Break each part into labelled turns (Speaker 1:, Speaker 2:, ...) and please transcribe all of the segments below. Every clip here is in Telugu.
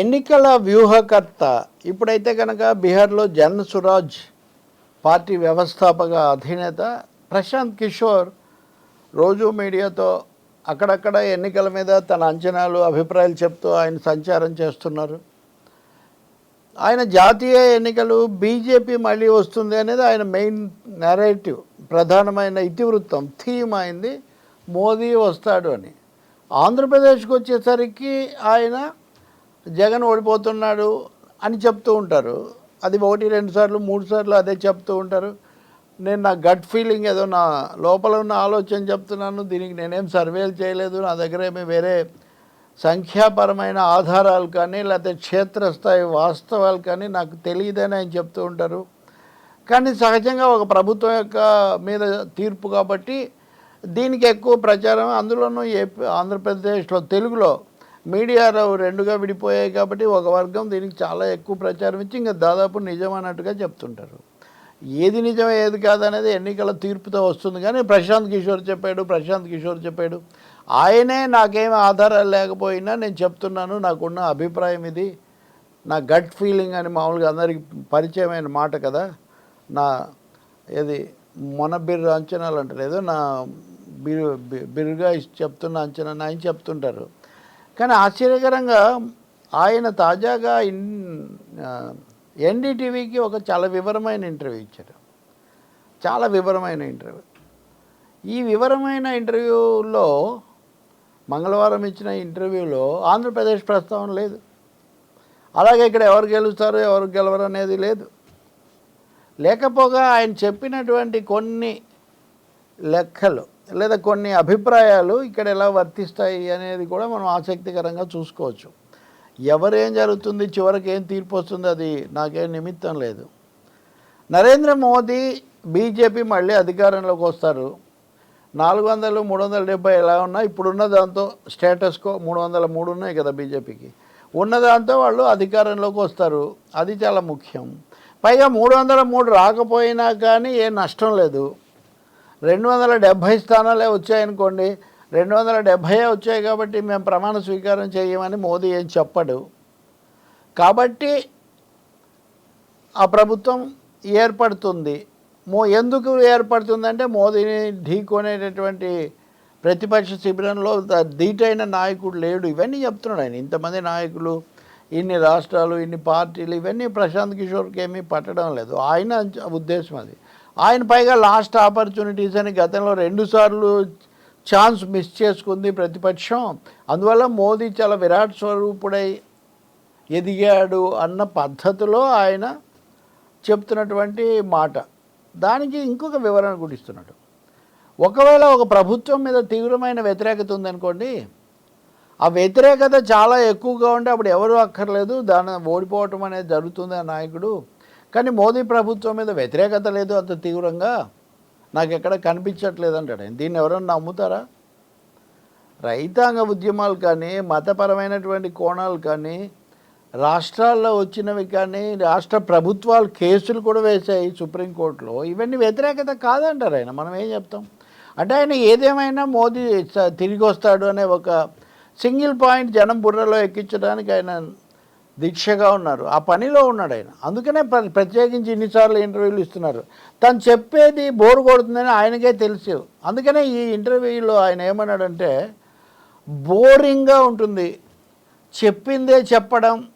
Speaker 1: ఎన్నికల వ్యూహకర్త ఇప్పుడైతే కనుక బీహార్లో జన్ సురాజ్ పార్టీ వ్యవస్థాపక అధినేత ప్రశాంత్ కిషోర్ రోజు మీడియాతో అక్కడక్కడ ఎన్నికల మీద తన అంచనాలు అభిప్రాయాలు చెప్తూ ఆయన సంచారం చేస్తున్నారు. ఆయన జాతీయ ఎన్నికలు బీజేపీ మళ్ళీ వస్తుంది అనేది ఆయన మెయిన్ నెరేటివ్ ప్రధానమైన ఇతివృత్తం థీమ్ అయింది మోదీ వస్తాడు అని. ఆంధ్రప్రదేశ్కి వచ్చేసరికి ఆయన జగన్ ఓడిపోతున్నాడు అని చెప్తూ ఉంటారు. అది ఒకటి రెండు సార్లు మూడు సార్లు అదే చెప్తూ ఉంటారు. నేను నా గట్ ఫీలింగ్ ఏదో నా లోపల ఉన్న ఆలోచన చెప్తున్నాను. దీనికి నేనేం సర్వేలు చేయలేదు. నా దగ్గర ఏమి వేరే సంఖ్యాపరమైన ఆధారాలు కానీ లేకపోతే క్షేత్రస్థాయి వాస్తవాలు కానీ నాకు తెలియదని ఆయన చెప్తూ ఉంటారు. కానీ సహజంగా ఒక ప్రభుత్వం యొక్క మీద తీర్పు కాబట్టి దీనికి ఎక్కువ ప్రచారం అందులోనూ ఏపీ ఆంధ్రప్రదేశ్లో తెలుగులో మీడియాలో రెండుగా విడిపోయాయి కాబట్టి ఒక వర్గం దీనికి చాలా ఎక్కువ ప్రచారం ఇచ్చి ఇంకా దాదాపు నిజం అన్నట్టుగా చెప్తుంటారు. ఏది నిజం ఏది కాదనేది ఎన్నికల తీర్పుతో వస్తుంది కానీ ప్రశాంత్ కిషోర్ చెప్పాడు ప్రశాంత్ కిషోర్ చెప్పాడు. ఆయనే నాకేం ఆధారాలు లేకపోయినా నేను చెప్తున్నాను నాకున్న అభిప్రాయం ఇది. నా గట్ ఫీలింగ్ అని మామూలుగా అందరికి పరిచయమైన మాట కదా. నా ఏది మొన బిర్రు అంచనాలు అంటారు. ఏదో నా బిరు బి- బిరుగా చెప్తున్న అంచనా ఆయన చెప్తుంటారు. కానీ ఆశ్చర్యకరంగా ఆయన తాజాగా ఇన్ ఎన్డీటీవీకి ఒక చాలా వివరమైన ఇంటర్వ్యూ ఇచ్చారు. చాలా వివరమైన ఇంటర్వ్యూ. ఈ వివరమైన ఇంటర్వ్యూలో మంగళవారం ఇచ్చిన ఇంటర్వ్యూలో ఆంధ్రప్రదేశ్ ప్రస్తావన లేదు. అలాగే ఇక్కడ ఎవరు గెలుస్తారు ఎవరు గెలవరు అనేది లేదు. లేకపోగా ఆయన చెప్పినటువంటి కొన్ని లెక్కలు లేదా కొన్ని అభిప్రాయాలు ఇక్కడ ఎలా వర్తిస్తాయి అనేది కూడా మనం ఆసక్తికరంగా చూసుకోవచ్చు. ఎవరేం జరుగుతుంది చివరికి ఏం తీర్పు వస్తుంది అది నాకేం నిమిత్తం లేదు. నరేంద్ర మోదీ బీజేపీ మళ్ళీ అధికారంలోకి వస్తారు. నాలుగు వందలు మూడు వందల డెబ్బై ఎలా ఉన్నా ఇప్పుడున్న దాంతో స్టేటస్కో మూడు వందల మూడు ఉన్నాయి కదా బీజేపీకి. ఉన్న దాంతో వాళ్ళు అధికారంలోకి వస్తారు. అది చాలా ముఖ్యం. పైగా మూడు వందల మూడు రాకపోయినా కానీ ఏ నష్టం లేదు. రెండు వందల డెబ్భై స్థానాలే వచ్చాయనుకోండి రెండు వందల డెబ్భై వచ్చాయి కాబట్టి మేము ప్రమాణ స్వీకారం చేయమని మోదీ ఏం చెప్పడు. కాబట్టి ఆ ప్రభుత్వం ఏర్పడుతుంది. మో ఎందుకు ఏర్పడుతుందంటే మోదీని ఢీకొనేటటువంటి ప్రతిపక్ష శిబిరంలో ధీటైన నాయకుడు లేడు. ఇవన్నీ చెప్తున్నాడు ఆయన. ఇంతమంది నాయకులు ఇన్ని రాష్ట్రాలు ఇన్ని పార్టీలు ఇవన్నీ ప్రశాంత్ కిషోర్కి ఏమీ పట్టడం లేదు. ఆయన ఉద్దేశం అది. ఆయన పైగా లాస్ట్ ఆపర్చునిటీస్ అని గతంలో రెండుసార్లు ఛాన్స్ మిస్ చేసుకుంది ప్రతిపక్షం. అందువల్ల మోదీ చాలా విరాట్ స్వరూపుడై ఎదిగాడు అన్న పద్ధతిలో ఆయన చెప్తున్నటువంటి మాట. దానికి ఇంకొక వివరణ కూడా ఇస్తున్నాడు ఒకవేళ ఒక ప్రభుత్వం మీద తీవ్రమైన వ్యతిరేకత ఉందనుకోండి ఆ వ్యతిరేకత చాలా ఎక్కువగా ఉంటే అప్పుడు ఎవరు అక్కర్లేదు దాని ఓడిపోవటం అనేది జరుగుతుంది ఆ నాయకుడు. కానీ మోదీ ప్రభుత్వం మీద వ్యతిరేకత లేదు అంత తీవ్రంగా? నాకు ఎక్కడ కనిపించట్లేదు అంటాడు ఆయన. దీన్ని ఎవరన్నా నమ్ముతారా? రైతాంగ ఉద్యమాలు కానీ మతపరమైనటువంటి కోణాలు కానీ రాష్ట్రాల్లో వచ్చినవి కానీ రాష్ట్ర ప్రభుత్వాలు కేసులు కూడా వేశాయి సుప్రీంకోర్టులో. ఇవన్నీ వ్యతిరేకత కాదంటారు ఆయన. మనం ఏం చెప్తాం? అంటే ఆయన ఏదేమైనా మోదీ తిరిగి వస్తాడు అనే ఒక సింగిల్ పాయింట్ జనం బుర్రలో ఎక్కించడానికి ఆయన దీక్షగా ఉన్నారు. ఆ పనిలో ఉన్నాడు ఆయన. అందుకనే ప్ర- ప్రత్యేకించి ఇన్నిసార్లు ఇంటర్వ్యూలు ఇస్తున్నారు. తను చెప్పేది బోరు కొడుతుందని ఆయనకే తెలుసు. అందుకనే ఈ ఇంటర్వ్యూలో ఆయన ఏమన్నాడంటే బోరింగ్గా ఉంటుంది. చెప్పిందే చెప్పడం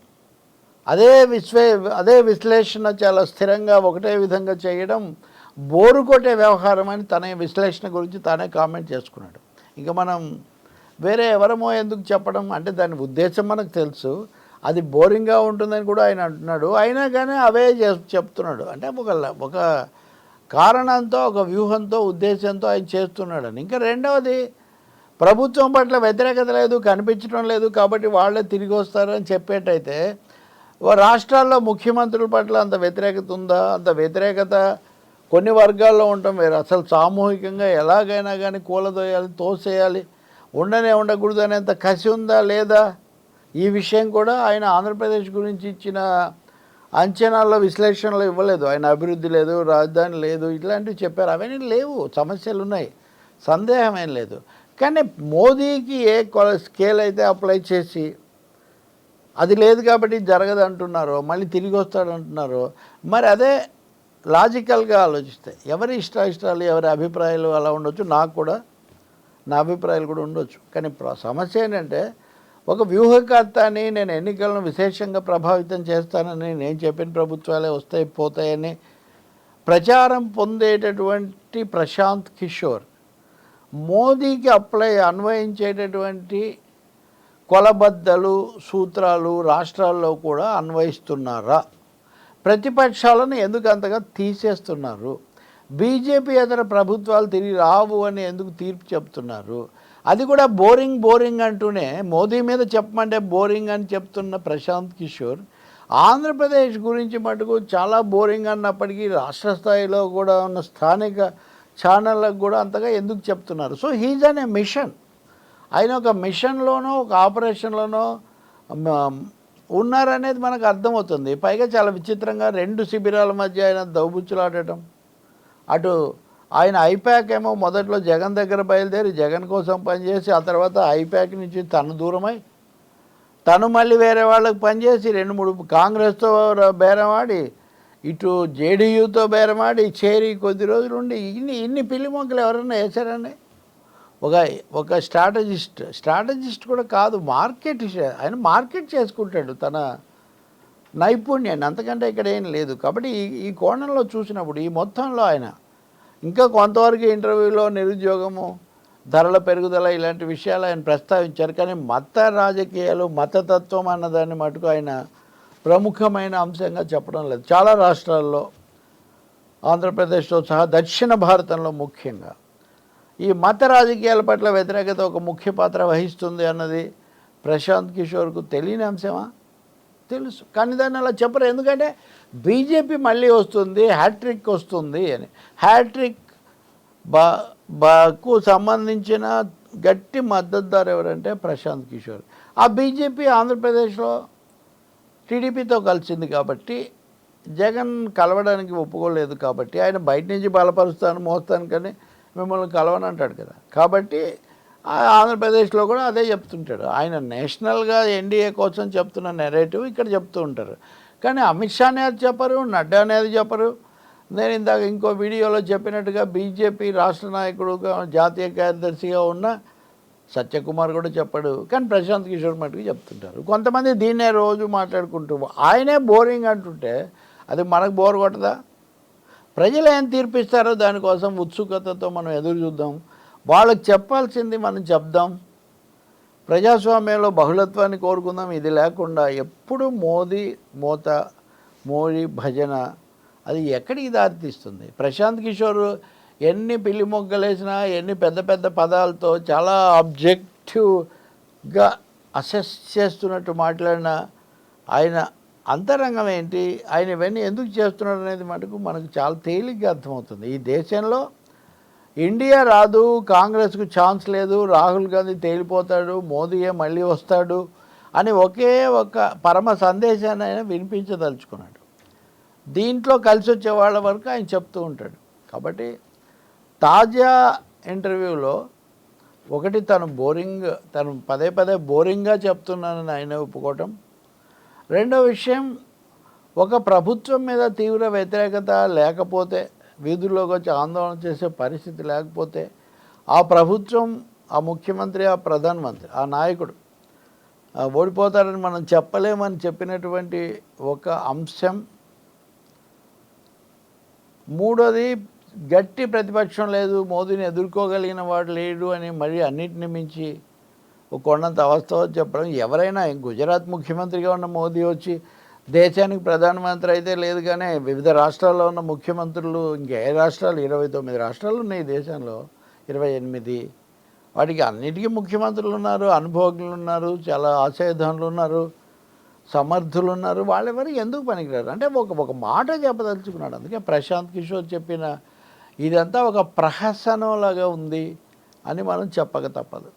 Speaker 1: అదే విశ్వే అదే విశ్లేషణ చాలా స్థిరంగా ఒకటే విధంగా చేయడం బోరు కొట్టే వ్యవహారం అని తన విశ్లేషణ గురించి తానే కామెంట్ చేసుకున్నాడు. ఇంకా మనం వేరే ఎవరమో ఎందుకు చెప్పడం అంటే దాని ఉద్దేశం మనకు తెలుసు. అది బోరింగ్గా ఉంటుందని కూడా ఆయన అంటున్నాడు. అయినా కానీ అవే చే చెప్తున్నాడు. అంటే ఒక ఒక కారణంతో ఒక వ్యూహంతో ఉద్దేశంతో ఆయన చేస్తున్నాడని. ఇంకా రెండవది ప్రభుత్వం పట్ల వ్యతిరేకత లేదు కనిపించడం లేదు కాబట్టి వాళ్ళే తిరిగి వస్తారని చెప్పేటైతే రాష్ట్రాల్లో ముఖ్యమంత్రుల పట్ల అంత వ్యతిరేకత ఉందా? అంత వ్యతిరేకత కొన్ని వర్గాల్లో ఉండటం వేరు. అసలు సామూహికంగా ఎలాగైనా కానీ కూలదోయాలి తోసేయాలి ఉండనే ఉండకూడదు అనేంత కసి ఉందా లేదా? ఈ విషయం కూడా ఆయన ఆంధ్రప్రదేశ్ గురించి ఇచ్చిన అంచనాల్లో విశ్లేషణలో ఇవ్వలేదు. ఆయన అభివృద్ధి లేదు రాజధాని లేదు ఇట్లాంటివి చెప్పారు. అవన్నీ లేవు సమస్యలు ఉన్నాయి. సందేహం ఏం లేదు. కానీ మోదీకి ఏ స్కేల్ అయితే అప్లై చేసి అది లేదు కాబట్టి జరగదు అంటున్నారో మళ్ళీ తిరిగి వస్తాడు అంటున్నారో మరి అదే లాజికల్గా ఆలోచిస్తే ఎవరి ఇష్ట ఇష్టాలు ఎవరి అభిప్రాయాలు అలా ఉండొచ్చు? నాకు కూడా నా అభిప్రాయాలు కూడా ఉండొచ్చు. కానీ సమస్య ఏంటంటే ఒక వ్యూహకర్తని నేను ఎన్నికలను విశేషంగా ప్రభావితం చేస్తానని నేను చెప్పిన ప్రభుత్వాలే వస్తాయి పోతాయని ప్రచారం పొందేటటువంటి ప్రశాంత్ కిషోర్ మోదీకి అప్లై అన్వయించేటటువంటి కొలబద్దలు సూత్రాలు రాష్ట్రాల్లో కూడా అన్వయిస్తున్నారా? ప్రతిపక్షాలను ఎందుకు అంతగా తీసేస్తున్నారు? బీజేపీ ఇతర ప్రభుత్వాలు తిరిగి రావు అని ఎందుకు తీర్పు చెప్తున్నారు? అది కూడా బోరింగ్ బోరింగ్ అంటూనే మోదీ మీద చెప్పమంటే బోరింగ్ అని చెప్తున్న ప్రశాంత్ కిషోర్ ఆంధ్రప్రదేశ్ గురించి మటుకు చాలా బోరింగ్ అన్నప్పటికీ రాష్ట్ర స్థాయిలో కూడా ఉన్న స్థానిక ఛానళ్ళకు కూడా అంతగా ఎందుకు చెప్తున్నారు? So he's on a mission ఆయన ఒక మిషన్లోనో ఒక ఆపరేషన్లోనో ఉన్నారనేది మనకు అర్థమవుతుంది. పైగా చాలా విచిత్రంగా రెండు శిబిరాల మధ్య ఆయన దౌబుచ్చులాడటం అటు ఆయన ఐప్యాక్ ఏమో మొదట్లో జగన్ దగ్గర బయలుదేరి జగన్ కోసం పనిచేసి ఆ తర్వాత ఐప్యాక్ నుంచి తను దూరమై తను మళ్ళీ వేరే వాళ్ళకి పనిచేసి రెండు మూడు కాంగ్రెస్తో బేరమాడి ఇటు జేడీయూతో బేరమాడి చేరి కొద్ది రోజులు ఉండి ఇన్ని ఇన్ని పిల్లి మొక్కలు ఎవరన్నా వేశారండి? ఒక ఒక స్ట్రాటజిస్ట్ స్ట్రాటజిస్ట్ కూడా కాదు మార్కెట్ ఆయన మార్కెట్ చేసుకుంటాడు తన నైపుణ్యాన్ని అంతకంటే ఇక్కడ ఏం లేదు. కాబట్టి ఈ ఈ కోణంలో చూసినప్పుడు ఈ మొత్తంలో ఆయన ఇంకా కొంతవరకు ఇంటర్వ్యూలో నిరుద్యోగము ధరల పెరుగుదల ఇలాంటి విషయాలు ఆయన ప్రస్తావించారు. కానీ మత రాజకీయాలు మతతత్వం అన్నదాన్ని మటుకు ఆయన ప్రముఖమైన అంశంగా చెప్పడం లేదు. చాలా రాష్ట్రాల్లో ఆంధ్రప్రదేశ్తో సహా దక్షిణ భారతంలో ముఖ్యంగా. ఈ మత రాజకీయాల పట్ల వ్యతిరేకత ఒక ముఖ్య పాత్ర వహిస్తుంది అన్నది ప్రశాంత్ కిషోర్కు తెలియని అంశమా? తెలుసు. కానీ దాన్ని అలా చెప్పరు. ఎందుకంటే బీజేపీ మళ్ళీ వస్తుంది హ్యాట్రిక్ వస్తుంది అని. హ్యాట్రిక్ బా బాకు సంబంధించిన గట్టి మద్దతుదారు ఎవరంటే ప్రశాంత్ కిషోర్. ఆ బీజేపీ ఆంధ్రప్రదేశ్లో టీడీపీతో కలిసింది కాబట్టి జగన్ కలవడానికి ఒప్పుకోలేదు కాబట్టి ఆయన బయట నుంచి బలపరుస్తాను మోస్తాను కానీ మిమ్మల్ని కలవని అంటాడు కదా. కాబట్టి ఆంధ్రప్రదేశ్లో కూడా అదే చెప్తుంటాడు. ఆయన నేషనల్గా ఎన్డీఏ కోసం చెప్తున్న నెరేటివ్ ఇక్కడ చెప్తూ ఉంటారు. కానీ అమిత్ షా అనేది చెప్పరు నడ్డా అనేది చెప్పరు. నేను ఇందాక ఇంకో వీడియోలో చెప్పినట్టుగా బీజేపీ రాష్ట్ర నాయకుడుగా జాతీయ కార్యదర్శిగా ఉన్న సత్యకుమార్ కూడా చెప్పాడు. కానీ ప్రశాంత్ కిషోర్ మటుకు చెప్తుంటారు. కొంతమంది దీన్నే రోజు మాట్లాడుకుంటూ ఆయనే బోరింగ్ అంటుంటే అది మనకు బోర్ కొట్టదా? ప్రజలు ఏం తీర్పిస్తారో దానికోసం ఉత్సుకతతో మనం ఎదురు చూద్దాం. వాళ్ళకి చెప్పాల్సింది మనం చెప్దాం. ప్రజాస్వామ్యంలో బహుళత్వాన్ని కోరుకుందాం. ఇది లేకుండా ఎప్పుడు మోదీ మోత మోడీ భజన అది ఎక్కడికి దారితీస్తుంది? ప్రశాంత్ కిషోర్ ఎన్ని పిల్లి మొగ్గలేసినా ఎన్ని పెద్ద పెద్ద పదాలతో చాలా ఆబ్జెక్టివ్గా అసెస్ చేస్తున్నట్టు మాట్లాడిన ఆయన అంతరంగం ఏంటి? ఆయన ఇవన్నీ ఎందుకు చేస్తున్నాడు అనేది మటుకు మనకు చాలా తేలిగ్గా అర్థమవుతుంది. ఈ దేశంలో ఇండియా రాదు కాంగ్రెస్కు ఛాన్స్ లేదు రాహుల్ గాంధీ తేలిపోతాడు మోదీయే మళ్ళీ వస్తాడు అని ఒకే ఒక పరమ సందేశాన్ని ఆయన వినిపించదలుచుకున్నాడు. దీంట్లో కలిసి వచ్చే వాళ్ళ వరకు ఆయన చెప్తూ ఉంటాడు. కాబట్టి తాజా ఇంటర్వ్యూలో ఒకటి తను బోరింగ్ తను పదే పదే బోరింగ్గా చెప్తున్నానని ఆయన ఒప్పుకోవటం. రెండో విషయం ఒక ప్రభుత్వం మీద తీవ్ర వ్యతిరేకత లేకపోతే వీధుల్లోకి వచ్చి ఆందోళన చేసే పరిస్థితి లేకపోతే ఆ ప్రభుత్వం ఆ ముఖ్యమంత్రి ఆ ప్రధానమంత్రి ఆ నాయకుడు ఓడిపోతారని మనం చెప్పలేమని చెప్పినటువంటి ఒక అంశం. మూడోది గట్టి ప్రతిపక్షం లేదు మోదీని ఎదుర్కోగలిగిన వాడు లేడు అని మరి అన్నిటిని మించి ఒక కొండంత అవస్థ చెప్పడం. ఎవరైనా గుజరాత్ ముఖ్యమంత్రిగా ఉన్న మోదీ వచ్చి దేశానికి ప్రధానమంత్రి అయితే లేదు కానీ వివిధ రాష్ట్రాల్లో ఉన్న ముఖ్యమంత్రులు ఇంకా ఏ రాష్ట్రాలు? ఇరవై తొమ్మిది రాష్ట్రాలు ఉన్నాయి దేశంలో. ఇరవై ఎనిమిది. వాటికి అన్నిటికీ ముఖ్యమంత్రులు ఉన్నారు అనుభవజ్ఞులు ఉన్నారు చాలా ఆశయధనులు ఉన్నారు సమర్థులు ఉన్నారు. వాళ్ళెవరు ఎందుకు పనికిరారు? అంటే ఒక ఒక మాట చెప్పదలుచుకున్నాడు. అందుకే ప్రశాంత్ కిషోర్ చెప్పిన ఇదంతా ఒక ప్రహసనంలాగా ఉంది అని మనం చెప్పక తప్పదు.